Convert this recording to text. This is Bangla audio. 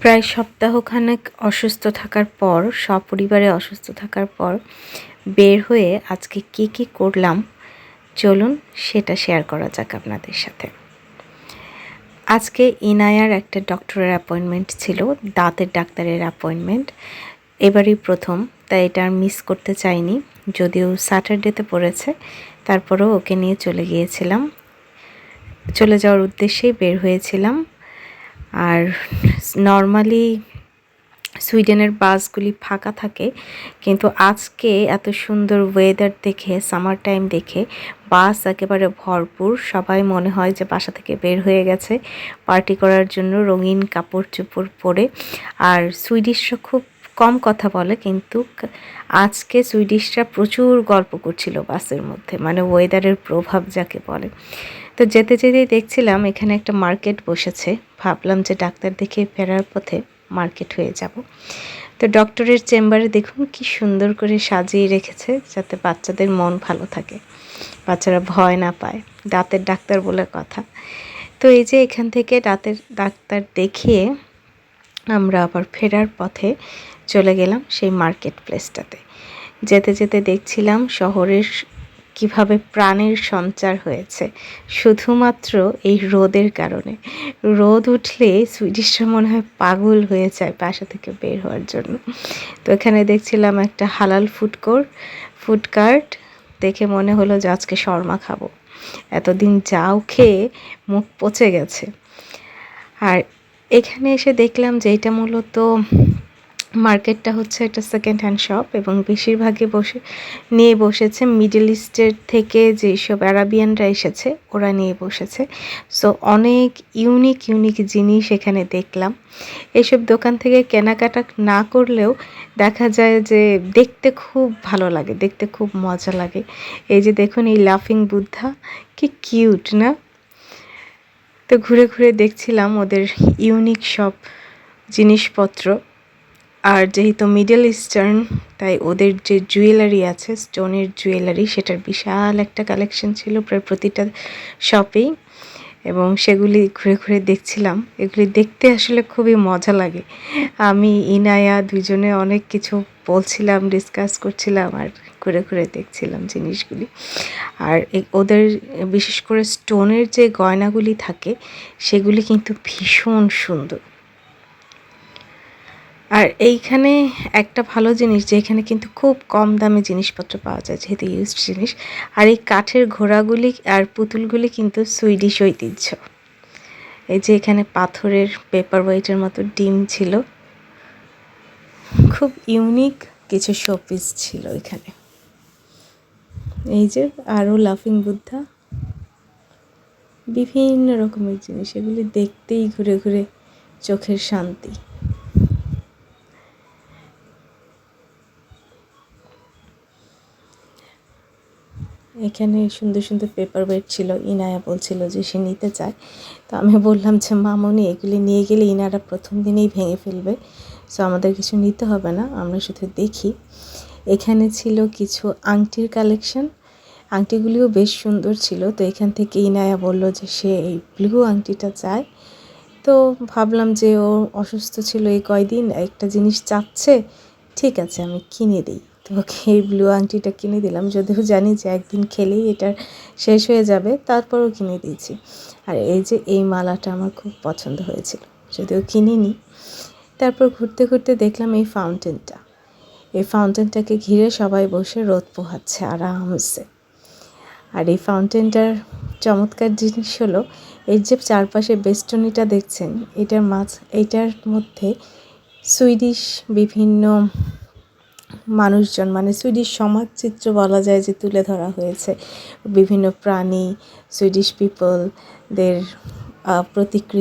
প্রায় সপ্তাহখানেক অসুস্থ থাকার পর, সপরিবারে অসুস্থ থাকার পর বের হয়ে আজকে কি কি করলাম, চলুন সেটা শেয়ার করা যাক আপনাদের সাথে। আজকে ইনায়ার একটা ডক্টরের অ্যাপয়েন্টমেন্ট ছিল, দাঁতের ডাক্তারের অ্যাপয়েন্টমেন্ট এবারই প্রথম, তাই এটা আর মিস করতে চাইনি, যদিও স্যাটারডেতে পড়েছে, তারপরেও ওকে নিয়ে চলে গিয়েছিলাম। চলে যাওয়ার উদ্দেশ্যেই বের হয়েছিলাম। আর নর্মালি সুইডেনের বাসগুলি ফাঁকা থাকে, কিন্তু আজকে এত সুন্দর ওয়েদার দেখে সামার টাইম দেখে বাস একেবারে ভরপুর। সবাই মনে হয় যে বাসা থেকে বের হয়ে গেছে পার্টি করার জন্য রঙিন কাপড় চোপড় পরে। আর সুইডিশরা খুব কম কথা বলে, কিন্তু আজকে সুইডিশরা প্রচুর গল্প করছিল বাসের মধ্যে মানে ওয়েদারের প্রভাব যাকে বলে। তো যেতে যেতেই দেখছিলাম এখানে একটা মার্কেট বসেছে। ভাবলাম যে ডাক্তার দেখে ফেরার পথে মার্কেট হয়ে যাব। তো ডক্টরের চেম্বারে দেখুন কি সুন্দর করে সাজিয়ে রেখেছে যাতে বাচ্চাদের মন ভালো থাকে। বাচ্চারা ভয় না পায়। দাঁতের ডাক্তার বলে কথা। তো এই যে এখান থেকে দাঁতের ডাক্তার দেখিয়ে আমরা আবার ফেরার পথে চলে গেলাম সেই মার্কেট প্লেসটাতে। যেতে যেতে দেখছিলাম শহরের কীভাবে প্রাণের সঞ্চার হয়েছে। শুধুমাত্র এই রোদের কারণে। রোদ উঠলে সুইডিশরা মনে হয় পাগল হয়ে যায় বাসা থেকে বের হওয়ার জন্য। তো এখানে দেখছিলাম একটা হালাল ফুডকোর ফুড কার্ট দেখে মনে হলো যে আজকে শর্মা খাব। এতদিন যাও খেয়ে মুখ পচে গেছে। আর এখানে এসে দেখলাম যে এটা মূলত মার্কেটটা হচ্ছে একটা সেকেন্ড হ্যান্ড শপ এবং বেশিরভাগই বসে, নিয়ে বসেছে মিডল ইস্টের থেকে যেসব অ্যারাবিয়ানরা এসেছে, ওরা নিয়ে বসেছে। সো অনেক ইউনিক ইউনিক জিনিস এখানে দেখলাম। এসব দোকান থেকে কেনাকাটা না করলেও দেখা যায় যে দেখতে খুব ভালো লাগে, দেখতে খুব মজা লাগে। এই যে দেখুন এই লাফিং বুদ্ধা কি কিউট না? তো ঘুরে ঘুরে দেখছিলাম ওদের ইউনিক সব জিনিসপত্র। আর যেহেতু মিডল ইস্টার্ন, তাই ওদের যে জুয়েলারি আছে, স্টোনের জুয়েলারি, সেটার বিশাল একটা কালেকশন ছিল প্রায় প্রতিটা শপেই এবং সেগুলি ঘুরে ঘুরে দেখছিলাম। এগুলি দেখতে আসলে খুবই মজা লাগে। আমি, ইনায়া দুজনে অনেক কিছু বলছিলাম ডিসকাস করছিলাম আর ঘুরে ঘুরে দেখছিলাম জিনিসগুলি। আর ওদের, বিশেষ করে স্টোনের যে গয়নাগুলি থাকে, সেগুলি কিন্তু ভীষণ সুন্দর। আর এইখানে একটা ভালো জিনিস যে এখানে কিন্তু খুব কম দামে জিনিসপত্র পাওয়া যায়, যেহেতু ইউজড জিনিস। আর এই কাঠের ঘোড়াগুলি আর পুতুলগুলি কিন্তু সুইডিশ ঐতিহ্য। এই যে এখানে পাথরের পেপার ওয়াইটের মতো ডিম ছিল। খুব ইউনিক কিছু শোপিস ছিল এখানে। এই যে আরও লাফিং বুদ্ধা বিভিন্ন রকমের জিনিস, এগুলি দেখতেই ঘুরে ঘুরে চোখের শান্তি। এখানে সুন্দর সুন্দর পেপার ওয়েট ছিল, ইনায়া বলছিল যে সে নিতে চায়। তো আমি বললাম যে, মামনি, এগুলি নিয়ে গেলে ইনারা প্রথম দিনেই ভেঙে ফেলবে। সো আমাদের কিছু নিতে হবে না, আমরা শুধু দেখি। এখানে ছিল কিছু আংটির কালেকশন আংটিগুলিও বেশ সুন্দর ছিল। তো এখান থেকে ইনায়া বলল যে, সে এই ব্লু আংটিটা চায়। তো ভাবলাম যে, ও অসুস্থ ছিল এই কয়দিন, একটা জিনিস চাচ্ছে। ঠিক আছে, আমি কিনে দিই। তো ওকে এই ব্লু আংটিটা কিনে দিলাম। যদিও জানি যে একদিন খেলেই এটা শেষ হয়ে যাবে, তারপরও কিনে দিয়েছি। আর এই যে এই মালাটা আমার খুব পছন্দ হয়েছিল, যদিও কিনিনি। তারপর ঘুরতে ঘুরতে দেখলাম এই ফাউন্টেনটা এই ফাউন্টেনটাকে ঘিরে সবাই বসে রোদ পোহাচ্ছে আরামসে। আর এই ফাউন্টেনটার চমৎকার জিনিস হলো এর যে চারপাশে বেষ্টনীটা দেখছেন, এটার মাছ এইটার মধ্যে সুইডিশ বিভিন্ন মানুষজন মানে সুইডিশ সমাজ চিত্র বলা যায় যে তুলে ধরা হয়েছে। বিভিন্ন প্রাণী সুইডিশ পিপলদের প্রতিকৃতি